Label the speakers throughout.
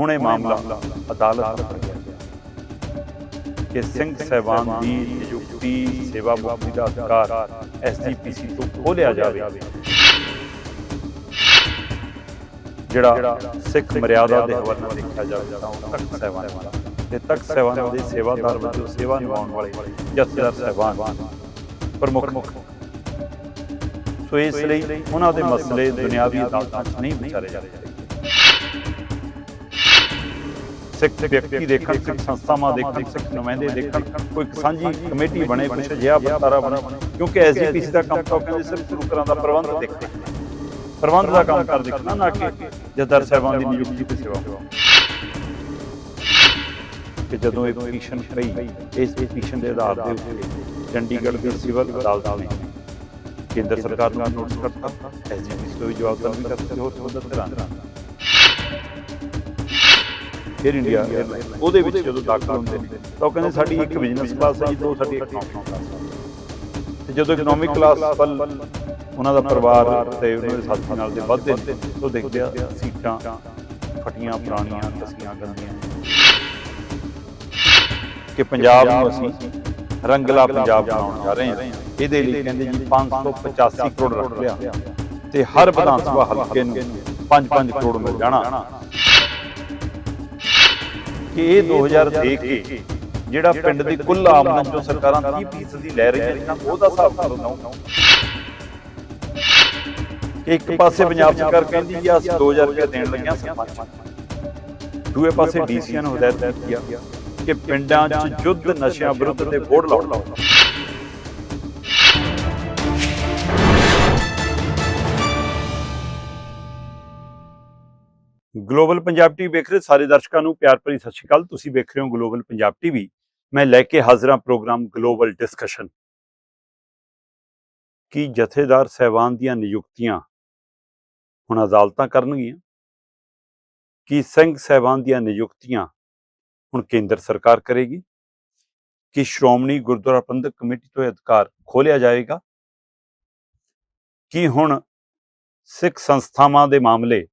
Speaker 1: ਹੁਣ ਮਾਮਲਾ ਅਦਾਲਤ ਤੱਕ ਗਿਆ। ਕਿ ਸਿੰਘ ਸਹਿਬਾਨ ਦੀ ਨਿਯੁਕਤੀ, ਸੇਵਾ ਮੁਕਤੀ ਦਾ ਅਧਿਕਾਰ ਐਸਜੀਪੀਸੀ ਤੋਂ ਖੋਲਿਆ ਜਾਵੇ, ਜਿਹੜਾ ਸਿੱਖ ਮਰਿਆਦਾ ਦੇ ਹਵਾਲੇ ਨਾਲ ਦੇਖਿਆ ਜਾਵੇ ਤਾਂ ਉਹ ਤਖਤ ਸਹਿਬਾਨ ਵਾਲਾ। ਤੇ ਤਖਤ ਸਹਿਬਾਨ ਦੇ ਸੇਵਾਦਾਰ ਵਜੋਂ ਸੇਵਾ ਨਿਭਾਉਣ ਵਾਲੇ ਜਥੇਦਾਰ ਸਹਿਬਾਨ ਪ੍ਰਮੁੱਖ। ਸੋ ਇਸ ਲਈ ਉਹਨਾਂ ਦੇ ਮਸਲੇ ਦੁਨਿਆਵੀ ਅਦਾਲਤਾਂ 'ਚ ਨਹੀਂ ਵਿਚਾਰੇ ਜਾ ਸਿੱਖ ਵਿਅਕਤੀ ਦੇਖਣ, ਸਿੱਖ ਸੰਸਥਾਵਾਂ ਦੇਖਣ, ਸਿੱਖ ਨੁਮਾਇੰਦੇ ਦੇਖਣ, ਕੋਈ ਸਾਂਝੀ ਕਮੇਟੀ ਬਣੇ ਕੁਛ ਅਜਿਹਾ ਵਰਤਾਰਾ ਬਣੇ, ਕਿਉਂਕਿ ਐਸਜੀਪੀਸੀ ਦਾ ਕੰਮ ਤਾਂ ਕਹਿੰਦੇ ਸਿਰਫ ਗੁਰੂ ਦਾ ਪ੍ਰਬੰਧ ਦੇਖਣਾ ਪ੍ਰਬੰਧ ਦਾ ਕੰਮ ਕਰ ਦੇਖਣਾ, ਨਾ ਕਿ ਜਦਰ ਸਾਹਿਬਾਨ ਦੀ ਨਿਯੁਕਤੀ ਤੇ ਸੇਵਾ ਕਿ ਜਦੋਂ ਇਹ ਪਟੀਸ਼ਨ ਪਈ, ਇਸ ਪਟੀਸ਼ਨ ਦੇ ਆਧਾਰ ਦੇ ਉੱਤੇ ਚੰਡੀਗੜ੍ਹ ਦੀ ਸਿਵਲ ਅਦਾਲਤ ਨੇ ਕੇਂਦਰ ਸਰਕਾਰ ਨੂੰ ਨੋਟਿਸ ਕਰਤਾ ਐਸਜੀਪੀਸੀ ਤੋਂ ਜਵਾਬ ਤਲਬ ਕਰਤਾ ਹੋਰ ਸੰਬੰਧਤ ਧਿਰਾਂ 에ਅਰ ਇੰਡੀਆ ਉਹਦੇ ਵਿੱਚ ਜਦੋਂ ਦਾਖਲ ਹੁੰਦੇ ਨੇ। ਤਾਂ ਉਹ ਕਹਿੰਦੇ ਸਾਡੀ ਇੱਕ ਬਿਜ਼ਨਸ ਕਲਾਸ ਹੈ ਜੀ ਦੋ ਸਾਡੀ ਇਕਨੋਮਿਕ ਕਲਾਸ ਹੈ ਤੇ ਜਦੋਂ ਇਕਨੋਮਿਕ ਕਲਾਸ ਵੱਲ ਉਹਨਾਂ ਦਾ ਪਰਿਵਾਰ ਤੇ ਉਹਨਾਂ ਦੇ ਸਾਥੀ ਨਾਲ ਦੇ ਵੱਧਦੇ ਨੇ। ਤਾਂ ਦੇਖਦੇ ਆ ਸੀਟਾਂ ਫਟੀਆਂ ਪੁਰਾਣੀਆਂ ਕਸੀਆਂ ਗੰਦੀਆਂ। ਕਿ ਪੰਜਾਬ ਨੂੰ ਅਸੀਂ ਰੰਗਲਾ ਪੰਜਾਬ ਬਣਾਉਣ ਜਾ ਰਹੇ ਹਾਂ। ਇਹਦੇ ਲਈ ਕਹਿੰਦੇ ਜੀ 585 ਕਰੋੜ ਰੱਖ ਲਿਆ। ਤੇ ਹਰ ਵਿਧਾਨ ਸਭਾ ਹਲਕੇ ਨੂੰ 5-5 ਕਰੋੜ ਮਿਲ ਜਾਣਾ। ਕਿ ਇਹ 2000 ਦੇ ਕੇ ਜਿਹੜਾ ਪਿੰਡ ਦੀ ਕੁੱਲ ਆਮਦਨ ਚੋਂ ਸਰਕਾਰਾਂ 30% ਦੀ ਲੈ ਰਹੀਆਂ ਨੇ ਉਹਦਾ ਹਿਸਾਬ ਕਰੋ ਨਾ। ਕਿ ਇੱਕ ਪਾਸੇ ਪੰਜਾਬ ਸਰਕਾਰ ਕਹਿੰਦੀ ਜੀ ਅਸੀਂ 2000 ਰੁਪਏ ਦੇਣ ਲੱਗਿਆ ਸਰਪੰਚ। ਦੂਏ ਪਾਸੇ ਡੀਸੀਆਂ ਨੂੰ ਹਦਾਇਤ ਦਿੱਤੀ ਆ ਕਿ ਪਿੰਡਾਂ 'ਚ ਯੁੱਧ ਨਸ਼ਿਆਂ ਵਿਰੁੱਧ ਦੇ ਬੋਰਡ ਲਾਓ। ਗਲੋਬਲ ਪੰਜਾਬ ਟੀਵੀ ਵੇਖ ਰਹੇ ਸਾਰੇ ਦਰਸ਼ਕਾਂ ਨੂੰ ਪਿਆਰ ਭਰੀ ਸਤਿ ਸ਼੍ਰੀ ਅਕਾਲ। ਤੁਸੀਂ ਵੇਖ ਰਹੇ ਹੋ ਗਲੋਬਲ ਪੰਜਾਬ ਟੀਵੀ ਮੈਂ ਲੈ ਕੇ ਹਾਜ਼ਰ ਹਾਂ ਪ੍ਰੋਗਰਾਮ ਗਲੋਬਲ ਡਿਸਕਸ਼ਨ। ਕੀ ਜਥੇਦਾਰ ਸਹਿਬਾਨ ਦੀਆਂ ਨਿਯੁਕਤੀਆਂ ਹੁਣ ਅਦਾਲਤਾਂ ਕਰਨਗੀਆਂ? ਕੀ ਸਿੰਘ ਸਹਿਬਾਨ ਦੀਆਂ ਨਿਯੁਕਤੀਆਂ ਹੁਣ ਕੇਂਦਰ ਸਰਕਾਰ ਕਰੇਗੀ? ਕਿ ਸ਼੍ਰੋਮਣੀ ਗੁਰਦੁਆਰਾ ਪ੍ਰਬੰਧਕ ਕਮੇਟੀ ਤੋਂ ਇਹ ਅਧਿਕਾਰ ਖੋਲਿਆ ਜਾਏਗਾ? ਕੀ ਹੁਣ ਸਿੱਖ ਸੰਸਥਾਵਾਂ ਦੇ ਮਾਮਲੇ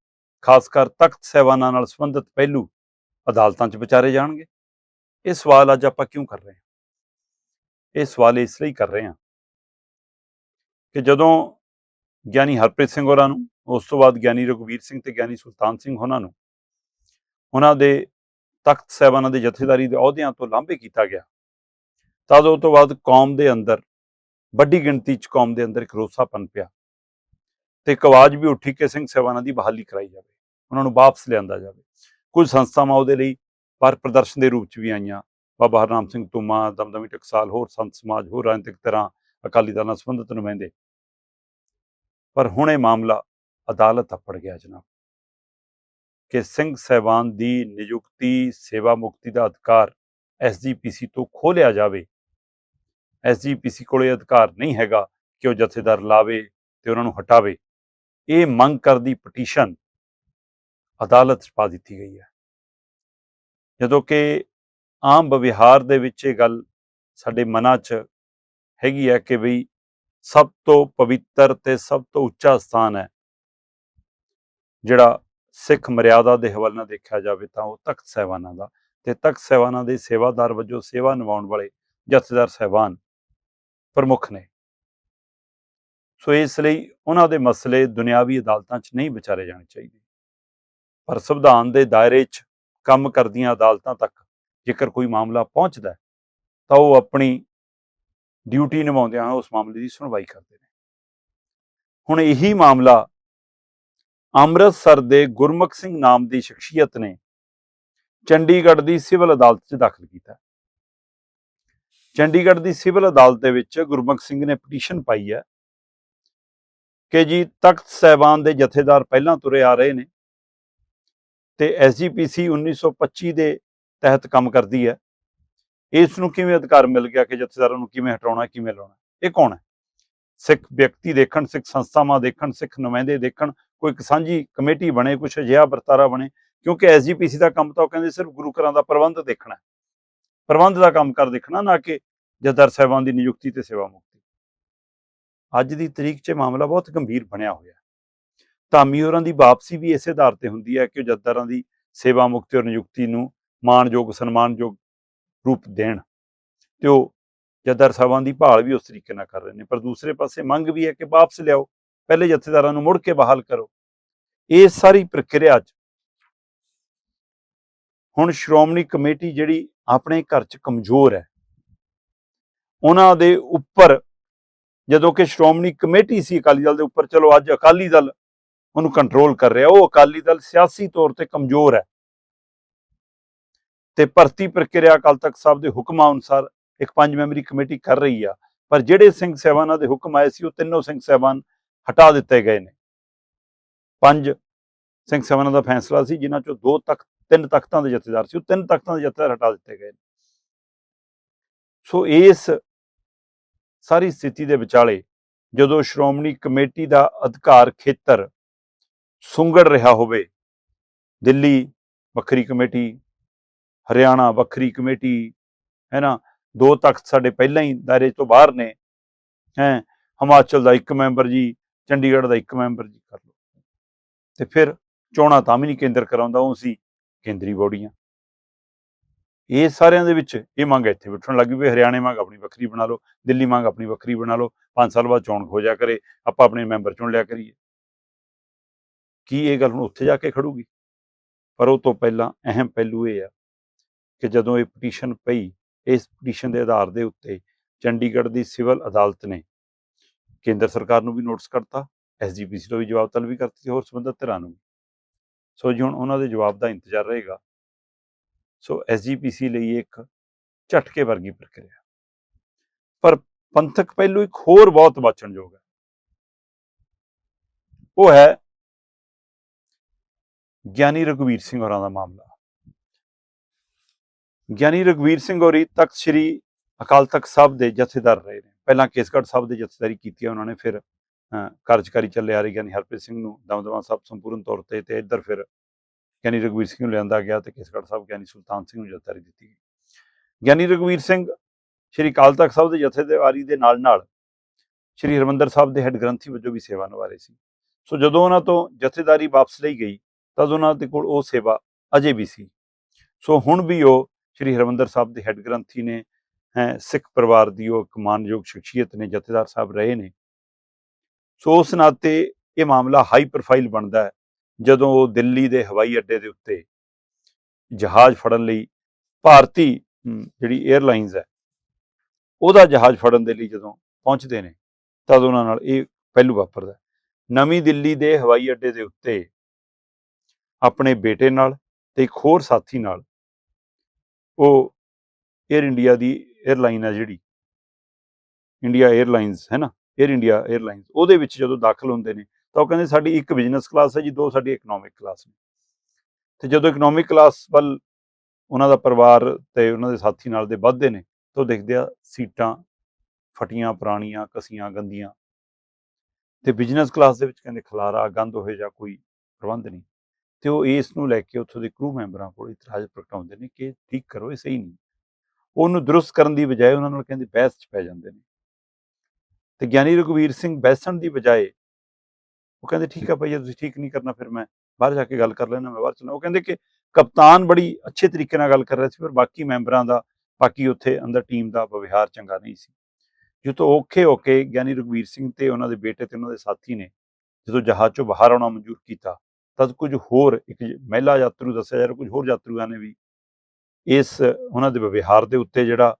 Speaker 1: ਖਾਸ ਕਰ ਤਖਤ ਸਹਿਬਾਨਾਂ ਨਾਲ ਸੰਬੰਧਿਤ ਪਹਿਲੂ ਅਦਾਲਤਾਂ 'ਚ ਵਿਚਾਰੇ ਜਾਣਗੇ। ਇਹ ਸਵਾਲ ਅੱਜ ਆਪਾਂ ਕਿਉਂ ਕਰ ਰਹੇ ਹਾਂ? ਇਹ ਸਵਾਲ ਇਸ ਲਈ ਕਰ ਰਹੇ ਹਾਂ ਕਿ ਜਦੋਂ ਗਿਆਨੀ ਹਰਪ੍ਰੀਤ ਸਿੰਘ ਹੋਰਾਂ ਨੂੰ, ਉਸ ਤੋਂ ਬਾਅਦ ਗਿਆਨੀ ਰਘੁਵੀਰ ਸਿੰਘ ਤੇ ਗਿਆਨੀ ਸੁਲਤਾਨ ਸਿੰਘ ਹੋਰਾਂ ਨੂੰ ਉਹਨਾਂ ਦੇ ਤਖਤ ਸਹਿਬਾਨਾਂ ਦੇ ਜਥੇਦਾਰੀ ਦੇ ਅਹੁਦਿਆਂ ਤੋਂ ਲਾਂਭੇ ਕੀਤਾ ਗਿਆ ਤਦ ਉਹ ਤੋਂ ਬਾਅਦ ਕੌਮ ਦੇ ਅੰਦਰ, ਵੱਡੀ ਗਿਣਤੀ 'ਚ ਕੌਮ ਦੇ ਅੰਦਰ ਇੱਕ ਰੋਸਾ ਪਨ ਪਿਆ ਤੇ ਇੱਕ ਆਵਾਜ਼ ਵੀ ਉੱਠੀ ਕਿ ਸਿੰਘ ਸਹਿਬਾਨਾਂ ਦੀ ਬਹਾਲੀ ਕਰਾਈ ਜਾਵੇ। ਉਹਨਾਂ ਨੂੰ ਵਾਪਸ ਲਿਆਂਦਾ ਜਾਵੇ। ਕੁਝ ਸੰਸਥਾਵਾਂ ਉਹਦੇ ਲਈ ਪਰ ਪ੍ਰਦਰਸ਼ਨ ਦੇ ਰੂਪ 'ਚ ਵੀ ਆਈਆਂ। ਬਾਬਾ ਹਰਨਾਮ ਸਿੰਘ ਤੁਮਾ ਦਮਦਮੀ ਟਕਸਾਲ, ਹੋਰ ਸੰਤ ਸਮਾਜ, ਹੋਰ ਰਾਜਨੀਤਿਕ ਤਰ੍ਹਾਂ ਅਕਾਲੀ ਦਲ ਨਾਲ ਸੰਬੰਧਿਤ ਨੁਮਾਇੰਦੇ ਪਰ ਹੁਣ ਇਹ ਮਾਮਲਾ ਅਦਾਲਤ ਅੱਪੜ ਗਿਆ ਜਨਾਬ। ਕਿ ਸਿੰਘ ਸਹਿਬਾਨ ਦੀ ਨਿਯੁਕਤੀ, ਸੇਵਾ ਮੁਕਤੀ ਦਾ ਅਧਿਕਾਰ ਐਸਜੀਪੀਸੀ ਤੋਂ ਖੋਲਿਆ ਜਾਵੇ। ਐਸਜੀਪੀਸੀ ਕੋਲ ਇਹ ਅਧਿਕਾਰ ਨਹੀਂ ਹੈਗਾ ਕਿ ਉਹ ਜਥੇਦਾਰ ਲਾਵੇ ਤੇ ਉਹਨਾਂ ਨੂੰ ਹਟਾਵੇ। ਇਹ ਮੰਗ ਕਰਦੀ ਪਟੀਸ਼ਨ ਅਦਾਲਤ 'ਚ ਪਾ ਦਿੱਤੀ ਗਈ ਹੈ। ਜਦੋਂ ਕਿ ਆਮ ਵਿਵਹਾਰ ਦੇ ਵਿੱਚ ਇਹ ਗੱਲ ਸਾਡੇ ਮਨਾਂ 'ਚ ਹੈਗੀ ਹੈ ਕਿ ਵੀ ਸਭ ਤੋਂ ਪਵਿੱਤਰ ਤੇ ਸਭ ਤੋਂ ਉੱਚਾ ਸਥਾਨ ਹੈ, ਜਿਹੜਾ ਸਿੱਖ ਮਰਿਆਦਾ ਦੇ ਹਵਾਲੇ ਨਾਲ ਦੇਖਿਆ ਜਾਵੇ ਤਾਂ ਉਹ ਤਖਤ ਸਹਿਬਾਨਾਂ ਦਾ ਤੇ ਤਖਤ ਸਹਿਬਾਨਾਂ ਦੇ ਸੇਵਾਦਾਰ ਵਜੋਂ ਸੇਵਾ ਨਿਭਾਉਣ ਵਾਲੇ ਜਥੇਦਾਰ ਸਹਿਬਾਨ ਪ੍ਰਮੁੱਖ ਨੇ। ਸੋ ਇਸ ਲਈ ਉਹਨਾਂ ਦੇ ਮਸਲੇ ਦੁਨਿਆਵੀ ਅਦਾਲਤਾਂ 'ਚ ਨਹੀਂ ਵਿਚਾਰੇ ਜਾਣੇ ਚਾਹੀਦੇ। ਪਰ ਸੰਵਿਧਾਨ ਦੇ ਦਾਇਰੇ 'ਚ ਕੰਮ ਕਰਦੀਆਂ ਅਦਾਲਤਾਂ ਤੱਕ ਜੇਕਰ ਕੋਈ ਮਾਮਲਾ ਪਹੁੰਚਦਾ ਹੈ, ਤਾਂ ਉਹ ਆਪਣੀ ਡਿਊਟੀ ਨਿਭਾਉਂਦਿਆਂ ਹੋਏ ਉਸ ਮਾਮਲੇ ਦੀ ਸੁਣਵਾਈ ਕਰਦੇ ਨੇ। ਹੁਣ ਇਹੀ ਮਾਮਲਾ ਅੰਮ੍ਰਿਤਸਰ ਦੇ ਗੁਰਮੁਖ ਸਿੰਘ ਨਾਮ ਦੀ ਸ਼ਖਸੀਅਤ ਨੇ ਚੰਡੀਗੜ੍ਹ ਦੀ ਸਿਵਲ ਅਦਾਲਤ 'ਚ ਦਾਖਲ ਕੀਤਾ ਚੰਡੀਗੜ੍ਹ ਦੀ ਸਿਵਲ ਅਦਾਲਤ ਦੇ ਵਿੱਚ ਗੁਰਮੁਖ ਸਿੰਘ ਨੇ ਪਟੀਸ਼ਨ ਪਾਈ ਹੈ ਕਿ ਜੀ ਤਖਤ ਸਹਿਬਾਨ ਦੇ ਜਥੇਦਾਰ ਪਹਿਲਾਂ ਤੁਰੇ ਆ ਰਹੇ ਨੇ ਤੇ ਐਸਜੀਪੀਸੀ 1925 ਦੇ ਤਹਿਤ ਕੰਮ ਕਰਦੀ ਹੈ। ਇਸ ਨੂੰ ਕਿਵੇਂ ਅਧਿਕਾਰ ਮਿਲ ਗਿਆ ਕਿ ਜਥੇਦਾਰਾਂ ਨੂੰ ਕਿਵੇਂ ਹਟਾਉਣਾ, ਕਿਵੇਂ ਲਾਉਣਾ? ਇਹ ਕੌਣ ਹੈ? ਸਿੱਖ ਵਿਅਕਤੀ ਦੇਖਣ, ਸਿੱਖ ਸੰਸਥਾਵਾਂ ਦੇਖਣ, ਸਿੱਖ ਨੁਮਾਇੰਦੇ ਦੇਖਣ, ਕੋਈ ਇੱਕ ਸਾਂਝੀ ਕਮੇਟੀ ਬਣੇ, ਕੁਛ ਅਜਿਹਾ ਵਰਤਾਰਾ ਬਣੇ, ਕਿਉਂਕਿ ਐਸਜੀਪੀਸੀ ਦਾ ਕੰਮ ਤਾਂ ਉਹ ਕਹਿੰਦੇ ਸਿਰਫ ਗੁਰੂ ਘਰਾਂ ਦਾ ਪ੍ਰਬੰਧ ਦੇਖਣਾ ਪ੍ਰਬੰਧ ਦਾ ਕੰਮ ਕਰ ਦੇਖਣਾ, ਨਾ ਕਿ ਜਥੇਦਾਰ ਸਾਹਿਬਾਨ ਦੀ ਨਿਯੁਕਤੀ ਤੇ ਸੇਵਾ ਮੁਕਤੀ। ਅੱਜ ਦੀ ਤਰੀਕ 'ਚ ਮਾਮਲਾ ਬਹੁਤ ਗੰਭੀਰ ਬਣਿਆ ਹੋਇਆ ਧਾਮੀ ਹੋਰਾਂ ਦੀ ਵਾਪਸੀ ਵੀ ਇਸੇ ਆਧਾਰ ਤੇ ਹੁੰਦੀ ਹੈ ਕਿ ਉਹ ਜਥੇਦਾਰਾਂ ਦੀ ਸੇਵਾ ਮੁਕਤੀ ਔਰ ਨਿਯੁਕਤੀ ਨੂੰ ਮਾਣਯੋਗ, ਸਨਮਾਨਯੋਗ ਰੂਪ ਦੇਣ। ਤੇ ਉਹ ਜਥੇਦਾਰ ਸਾਹਿਬਾਨ ਦੀ ਭਾਲ ਵੀ ਉਸ ਤਰੀਕੇ ਨਾਲ ਕਰ ਰਹੇ ਨੇ। ਪਰ ਦੂਸਰੇ ਪਾਸੇ ਮੰਗ ਵੀ ਹੈ ਕਿ ਵਾਪਸ ਲਿਆਓ। ਪਹਿਲੇ ਜਥੇਦਾਰਾਂ ਨੂੰ ਮੁੜ ਕੇ ਬਹਾਲ ਕਰੋ। ਇਹ ਸਾਰੀ ਪ੍ਰਕਿਰਿਆ 'ਚ ਹੁਣ ਸ਼੍ਰੋਮਣੀ ਕਮੇਟੀ ਜਿਹੜੀ ਆਪਣੇ ਘਰ 'ਚ ਕਮਜ਼ੋਰ ਹੈ। ਉਹਨਾਂ ਦੇ ਉੱਪਰ ਜਦੋਂ ਕਿ ਸ਼੍ਰੋਮਣੀ ਕਮੇਟੀ ਸੀ ਅਕਾਲੀ ਦਲ ਦੇ ਉੱਪਰ, ਚਲੋ ਅੱਜ ਅਕਾਲੀ ਦਲ ਉਹਨੂੰ ਕੰਟਰੋਲ ਕਰ ਰਿਹਾ। ਉਹ ਅਕਾਲੀ ਦਲ ਸਿਆਸੀ ਤੌਰ ਤੇ ਕਮਜ਼ੋਰ ਹੈ। ਤੇ ਭਰਤੀ ਪ੍ਰਕਿਰਿਆ ਅਕਾਲ ਤਖਤ ਸਾਹਿਬ ਦੇ ਹੁਕਮਾਂ ਅਨੁਸਾਰ ਇੱਕ ਪੰਜ ਮੈਂਬਰੀ ਕਮੇਟੀ ਕਰ ਰਹੀ ਆ। ਪਰ ਜਿਹੜੇ ਸਿੰਘ ਸਾਹਿਬਾਨਾਂ ਦੇ ਹੁਕਮ ਆਏ ਸੀ, ਉਹ ਤਿੰਨੋਂ ਸਿੰਘ ਸਾਹਿਬਾਨ ਹਟਾ ਦਿੱਤੇ ਗਏ ਨੇ। ਪੰਜ ਸਿੰਘ ਸਾਹਿਬਾਨਾਂ ਦਾ ਫੈਸਲਾ ਸੀ, ਜਿਨ੍ਹਾਂ ਚੋਂ ਦੋ ਤਖਤ, ਤਿੰਨ ਤਖਤਾਂ ਦੇ ਜਥੇਦਾਰ ਸੀ, ਉਹ ਤਿੰਨ ਤਖਤਾਂ ਦੇ ਜਥੇਦਾਰ ਹਟਾ ਦਿੱਤੇ ਗਏ ਨੇ। ਸੋ ਇਸ ਸਾਰੀ ਸਥਿਤੀ ਦੇ ਵਿਚਾਲੇ ਜਦੋਂ ਸ਼੍ਰੋਮਣੀ ਕਮੇਟੀ ਦਾ ਅਧਿਕਾਰ ਖੇਤਰ ਸੁੰਗੜ ਰਿਹਾ ਹੋਵੇ। ਦਿੱਲੀ ਵੱਖਰੀ ਕਮੇਟੀ, ਹਰਿਆਣਾ ਵੱਖਰੀ ਕਮੇਟੀ ਹੈ ਨਾ ਦੋ ਤਖਤ ਸਾਡੇ ਪਹਿਲਾਂ ਹੀ ਦਾਇਰੇ ਤੋਂ ਬਾਹਰ ਨੇ। ਹੈ? ਹਿਮਾਚਲ ਦਾ ਇੱਕ ਮੈਂਬਰ ਜੀ, ਚੰਡੀਗੜ੍ਹ ਦਾ ਇੱਕ ਮੈਂਬਰ ਜੀ ਕਰ ਲਓ। ਤੇ ਫਿਰ ਚੋਣਾਂ ਤਾਂ ਵੀ ਨਹੀਂ ਕੇਂਦਰ ਕਰਾਉਂਦਾ, ਉਹ ਸੀ ਕੇਂਦਰੀ ਬੋਡੀਆਂ। ਇਹ ਸਾਰਿਆਂ ਦੇ ਵਿੱਚ ਇਹ ਮੰਗ ਇੱਥੇ ਉੱਠਣ ਲੱਗੀ ਵੀ ਹਰਿਆਣੇ ਮੰਗ ਆਪਣੀ ਵੱਖਰੀ ਬਣਾ ਲਓ, ਦਿੱਲੀ ਮੰਗ ਆਪਣੀ ਵੱਖਰੀ ਬਣਾ ਲਓ 5 ਸਾਲ ਬਾਅਦ ਚੋਣ ਹੋ ਜਾ ਕਰੇ, ਆਪਾਂ ਆਪਣੇ ਮੈਂਬਰ ਚੁਣ ਲਿਆ ਕਰੀਏ। ਕੀ ਇਹ ਗੱਲ ਹੁਣ ਉੱਥੇ ਜਾ ਕੇ ਖੜੂਗੀ? ਪਰ ਉਹ ਤੋਂ ਪਹਿਲਾਂ ਅਹਿਮ ਪਹਿਲੂ ਇਹ ਆ ਕਿ ਜਦੋਂ ਇਹ ਪਟੀਸ਼ਨ ਪਈ, ਇਸ ਪਟੀਸ਼ਨ ਦੇ ਆਧਾਰ ਦੇ ਉੱਤੇ ਚੰਡੀਗੜ੍ਹ ਦੀ ਸਿਵਲ ਅਦਾਲਤ ਨੇ ਕੇਂਦਰ ਸਰਕਾਰ ਨੂੰ ਵੀ ਨੋਟਿਸ ਕਰਤਾ ਐਸਜੀਪੀਸੀ ਤੋਂ ਵੀ ਜਵਾਬ ਤਲਬ ਕਰਤੀ ਤੇ ਹੋਰ ਸੰਬੰਧਿਤ ਧਿਰਾਂ ਨੂੰ ਵੀ। ਸੋ ਜੀ ਹੁਣ ਉਹਨਾਂ ਦੇ ਜਵਾਬ ਦਾ ਇੰਤਜ਼ਾਰ ਰਹੇਗਾ। ਸੋ ਐਸਜੀਪੀਸੀ ਲਈ ਇੱਕ ਝਟਕੇ ਵਰਗੀ ਪ੍ਰਕਿਰਿਆ। ਪਰ ਪੰਥਕ ਪਹਿਲੂ ਇੱਕ ਹੋਰ ਬਹੁਤ ਵਾਚਣਯੋਗ ਹੈ। ਉਹ ਹੈ ਗਿਆਨੀ ਰਘੁਵੀਰ ਸਿੰਘ ਹੋਰਾਂ ਦਾ ਮਾਮਲਾ। ਗਿਆਨੀ ਰਘਵੀਰ ਸਿੰਘ ਹੋਰੀ ਤਖਤ ਸ੍ਰੀ ਅਕਾਲ ਤਖਤ ਸਾਹਿਬ ਦੇ ਜਥੇਦਾਰ ਰਹੇ ਨੇ। ਪਹਿਲਾਂ ਕੇਸਗੜ੍ਹ ਸਾਹਿਬ ਦੇ ਜਥੇਦਾਰੀ ਕੀਤੀ ਹੈ ਉਹਨਾਂ ਨੇ ਫਿਰ ਅਹ, ਕਾਰਜਕਾਰੀ ਚੱਲੇ ਆ ਰਹੀ ਗਿਆਨੀ ਹਰਪ੍ਰੀਤ ਸਿੰਘ ਨੂੰ ਦਮਦਮਾ ਸਾਹਿਬ ਸੰਪੂਰਨ ਤੌਰ ਤੇ ਤੇ ਇੱਧਰ ਫਿਰ ਗਿਆਨੀ ਰਘਵੀਰ ਸਿੰਘ ਨੂੰ ਲਿਆਂਦਾ ਗਿਆ ਤੇ ਕੇਸਗੜ੍ਹ ਸਾਹਿਬ ਗਿਆਨੀ ਸੁਲਤਾਨ ਸਿੰਘ ਨੂੰ ਜਥੇਦਾਰੀ ਦਿੱਤੀ ਗਈ। ਗਿਆਨੀ ਰਘਵੀਰ ਸਿੰਘ ਸ੍ਰੀ ਅਕਾਲ ਤਖਤ ਸਾਹਿਬ ਦੇ ਜਥੇਦਾਰੀ ਦੇ ਨਾਲ ਨਾਲ ਸ੍ਰੀ ਹਰਮੰਦਰ ਸਾਹਿਬ ਦੇ ਹੈੱਡ ਗ੍ਰੰਥੀ ਵਜੋਂ ਵੀ ਸੇਵਾ ਨਿਭਾ ਰਹੇ ਸੀ। ਸੋ ਜਦੋਂ ਉਹਨਾਂ ਤੋਂ ਜਥੇਦਾਰੀ ਵਾਪਸ ਲਈ ਗਈ ਤਦ ਉਹਨਾਂ ਦੇ ਕੋਲ ਉਹ ਸੇਵਾ ਅਜੇ ਵੀ ਸੀ। ਸੋ ਹੁਣ ਵੀ ਉਹ ਸ੍ਰੀ ਹਰਮੰਦਰ ਸਾਹਿਬ ਦੇ ਹੈੱਡ ਗ੍ਰੰਥੀ ਨੇ, ਹੈ, ਸਿੱਖ ਪਰਿਵਾਰ ਦੀ ਉਹ ਇੱਕ ਮਾਨਯੋਗ ਸ਼ਖਸੀਅਤ ਨੇ, ਜਥੇਦਾਰ ਸਾਹਿਬ ਰਹੇ ਨੇ। ਸੋ ਉਸ ਨਾਤੇ ਇਹ ਮਾਮਲਾ ਹਾਈ ਪ੍ਰੋਫਾਈਲ ਬਣਦਾ ਹੈ, ਜਦੋਂ ਉਹ ਦਿੱਲੀ ਦੇ ਹਵਾਈ ਅੱਡੇ ਦੇ ਉੱਤੇ ਜਹਾਜ਼ ਫੜਨ ਲਈ ਭਾਰਤੀ ਜਿਹੜੀ 에ਅਰਲਾਈਨਸ ਹੈ, ਉਹਦਾ ਜਹਾਜ਼ ਫੜਨ ਦੇ ਲਈ ਜਦੋਂ ਪਹੁੰਚਦੇ ਨੇ, ਤਦ ਉਹਨਾਂ ਨਾਲ ਇਹ ਪਹਿਲੂ ਵਾਪਰਦਾ ਨਵੀਂ ਦਿੱਲੀ ਦੇ ਹਵਾਈ ਅੱਡੇ ਦੇ ਉੱਤੇ ਆਪਣੇ ਬੇਟੇ ਨਾਲ ਤੇ ਇੱਕ ਹੋਰ ਸਾਥੀ ਨਾਲ। ਉਹ 에ਅਰ ਇੰਡੀਆ ਦੀ 에ਅਰਲਾਈਨ ਆ ਜਿਹੜੀ। ਇੰਡੀਆ 에ਅਰਲਾਈਨਸ ਹੈ ਨਾ? 에ਅਰ ਇੰਡੀਆ 에ਅਰਲਾਈਨਸ ਉਹਦੇ ਵਿੱਚ ਜਦੋਂ ਦਾਖਲ ਹੁੰਦੇ ਨੇ, ਤਾਂ ਉਹ ਕਹਿੰਦੇ ਸਾਡੀ ਇੱਕ ਬਿਜ਼ਨਸ ਕਲਾਸ ਹੈ ਜੀ, ਦੋ ਸਾਡੀ ਇਕਨੋਮਿਕ ਕਲਾਸ ਨੇ। ਤੇ ਜਦੋਂ ਇਕਨੋਮਿਕ ਕਲਾਸ ਵੱਲ ਉਹਨਾਂ ਦਾ ਪਰਿਵਾਰ ਤੇ ਉਹਨਾਂ ਦੇ ਸਾਥੀ ਨਾਲ ਦੇ ਵੱਧਦੇ ਨੇ, ਤਾਂ ਉਹ ਦੇਖਦੇ ਆ ਸੀਟਾਂ ਫਟੀਆਂ, ਪੁਰਾਣੀਆਂ, ਕਸੀਆਂ, ਗੰਦੀਆਂ। ਤੇ ਬਿਜ਼ਨਸ ਕਲਾਸ ਦੇ ਵਿੱਚ ਕਹਿੰਦੇ ਖਲਾਰਾ, ਗੰਦ ਹੋਏ ਜਾਂ ਕੋਈ ਪ੍ਰਬੰਧ ਨਹੀਂ। ਤੇ ਉਹ ਇਸ ਨੂੰ ਲੈ ਕੇ ਉੱਥੋਂ ਦੇ ਕਰੂ ਮੈਂਬਰਾਂ ਕੋਲ ਇਤਰਾਜ਼ ਪ੍ਰਗਟਾਉਂਦੇ ਨੇ ਕਿ ਠੀਕ ਕਰੋ, ਇਹ ਸਹੀ ਨਹੀਂ। ਉਹਨੂੰ ਦਰੁਸਤ ਕਰਨ ਦੀ ਬਜਾਏ ਉਹਨਾਂ ਨਾਲ ਕਹਿੰਦੇ ਬਹਿਸ 'ਚ ਪੈ ਜਾਂਦੇ ਨੇ। ਤੇ ਗਿਆਨੀ ਰਘਵੀਰ ਸਿੰਘ ਬਹਿਸਣ ਦੀ ਬਜਾਏ ਉਹ ਕਹਿੰਦੇ, ਠੀਕ ਆ ਭਾਈ, ਜੇ ਤੁਸੀਂ ਠੀਕ ਨਹੀਂ ਕਰਨਾ ਫਿਰ ਮੈਂ ਬਾਹਰ ਜਾ ਕੇ ਗੱਲ ਕਰ ਲੈਣਾ ਮੈਂ ਬਾਹਰ ਚਲਾ ਉਹ ਕਹਿੰਦੇ ਕਿ ਕਪਤਾਨ ਬੜੀ ਅੱਛੇ ਤਰੀਕੇ ਨਾਲ ਗੱਲ ਕਰ ਰਿਹਾ ਸੀ, ਪਰ ਬਾਕੀ ਮੈਂਬਰਾਂ ਦਾ, ਬਾਕੀ ਉੱਥੇ ਅੰਦਰ ਟੀਮ ਦਾ ਵਿਵਹਾਰ ਚੰਗਾ ਨਹੀਂ ਸੀ। ਜਦੋਂ ਔਖੇ ਹੋ ਕੇ ਗਿਆਨੀ ਰਘੁਵੀਰ ਸਿੰਘ ਤੇ ਉਹਨਾਂ ਦੇ ਬੇਟੇ ਤੇ ਉਹਨਾਂ ਦੇ ਸਾਥੀ ਨੇ ਜਦੋਂ ਜਹਾਜ਼ ਚੋਂ ਬਾਹਰ ਆਉਣਾ ਮਨਜ਼ੂਰ ਕੀਤਾ ਤਦ ਕੁਝ ਹੋਰ ਇੱਕ ਜ- ਮਹਿਲਾ ਯਾਤਰੂ ਦੱਸਿਆ ਜਾ ਰਿਹਾ, ਕੁਝ ਹੋਰ ਯਾਤਰੂਆਂ ਨੇ ਵੀ ਇਸ, ਉਹਨਾਂ ਦੇ ਵਿਵਹਾਰ ਦੇ ਉੱਤੇ ਜਿਹੜਾ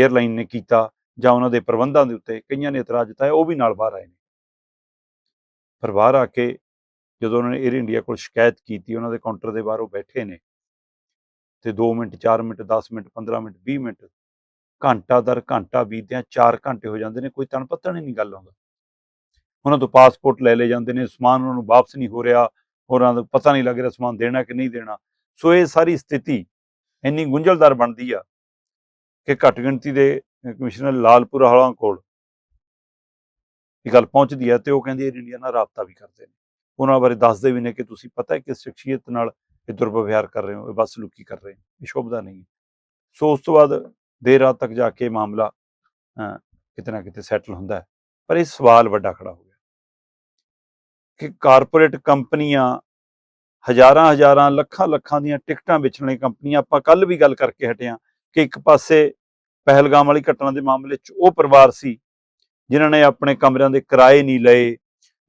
Speaker 1: 에ਅਰਲਾਈਨ ਨੇ ਕੀਤਾ ਜਾਂ ਉਹਨਾਂ ਦੇ ਪ੍ਰਬੰਧਾਂ ਦੇ ਉੱਤੇ ਕਈਆਂ ਨੇ ਇਤਰਾਜ਼ ਜਤਾਇਆ ਉਹ ਵੀ ਨਾਲ ਬਾਹਰ ਆਏ ਨੇ। ਪਰ ਬਾਹਰ ਆ ਕੇ ਜਦੋਂ ਉਹਨਾਂ ਨੇ 에ਅਰ ਇੰਡੀਆ ਕੋਲ ਸ਼ਿਕਾਇਤ ਕੀਤੀ, ਉਹਨਾਂ ਦੇ ਕਾਊਂਟਰ ਦੇ ਬਾਹਰ ਉਹ ਬੈਠੇ ਨੇ ਤੇ 2 minute 4 minute 10 minute 15 minute 20 minute ਘੰਟਾ ਦਰ ਘੰਟਾ ਬੀਤਦਿਆਂ 4 ਘੰਟੇ ਹੋ ਜਾਂਦੇ ਨੇ, ਕੋਈ ਤਣ ਪੱਤਣ ਹੀ ਨਹੀਂ ਗੱਲ ਆਉਂਦਾ। ਉਹਨਾਂ ਤੋਂ ਪਾਸਪੋਰਟ ਲੈ ਲਏ ਜਾਂਦੇ ਨੇ, ਸਮਾਨ ਉਹਨਾਂ ਨੂੰ ਵਾਪਸ ਨਹੀਂ ਹੋ ਰਿਹਾ ਹੋਰਾਂ ਦਾ ਪਤਾ ਨਹੀਂ ਲੱਗ ਰਿਹਾ ਸਮਾਨ ਦੇਣਾ ਕਿ ਨਹੀਂ ਦੇਣਾ। ਸੋ ਇਹ ਸਾਰੀ ਸਥਿਤੀ ਇੰਨੀ ਗੁੰਝਲਦਾਰ ਬਣਦੀ ਆ ਕਿ ਘੱਟ ਗਿਣਤੀ ਦੇ ਕਮਿਸ਼ਨਰ ਲਾਲਪੁਰਾ ਵਾਲਾਂ ਕੋਲ ਇਹ ਗੱਲ ਪਹੁੰਚਦੀ ਹੈ ਤੇ ਉਹ ਕਹਿੰਦੇ 에ਅਰ ਇੰਡੀਆ ਨਾਲ ਰਾਬਤਾ ਵੀ ਕਰਦੇ ਨੇ। ਉਹਨਾਂ ਬਾਰੇ ਦੱਸਦੇ ਵੀ ਨੇ ਕਿ ਤੁਸੀਂ ਪਤਾ ਹੈ ਕਿਸ ਸ਼ਖਸੀਅਤ ਨਾਲ ਇਹ ਦੁਰਵਿਵਹਾਰ ਕਰ ਰਹੇ ਹੋ ਇਹ ਬਸ ਲੁਕੀ ਕਰ ਰਹੇ ਹੋ ਇਹ ਸ਼ੋਭਦਾ ਨਹੀਂ ਸੋ ਉਸ ਤੋਂ ਬਾਅਦ ਦੇਰ ਰਾਤ ਤੱਕ ਜਾ ਕੇ ਮਾਮਲਾ ਅਹ, ਕਿਤੇ ਨਾ ਕਿਤੇ ਸੈਟਲ ਹੁੰਦਾ ਹੈ। ਪਰ ਇਹ ਸਵਾਲ ਵੱਡਾ ਖੜਾ ਹੋ ਗਿਆ। ਕਿ ਕਾਰਪੋਰੇਟ ਕੰਪਨੀਆਂ ਹਜ਼ਾਰਾਂ ਹਜ਼ਾਰਾਂ ਲੱਖਾਂ ਲੱਖਾਂ ਦੀਆਂ ਟਿਕਟਾਂ ਵੇਚਣ ਵਾਲੀਆਂ ਕੰਪਨੀਆਂ ਆਪਾਂ ਕੱਲ ਵੀ ਗੱਲ ਕਰਕੇ ਹਟਿਆ ਕਿ ਇੱਕ ਪਾਸੇ ਪਹਿਲਗਾਮ ਵਾਲੀ ਘਟਨਾ ਦੇ ਮਾਮਲੇ 'ਚ ਉਹ ਪਰਿਵਾਰ ਸੀ ਜਿਨ੍ਹਾਂ ਨੇ ਆਪਣੇ ਕਮਰਿਆਂ ਦੇ ਕਿਰਾਏ ਨਹੀਂ ਲਏ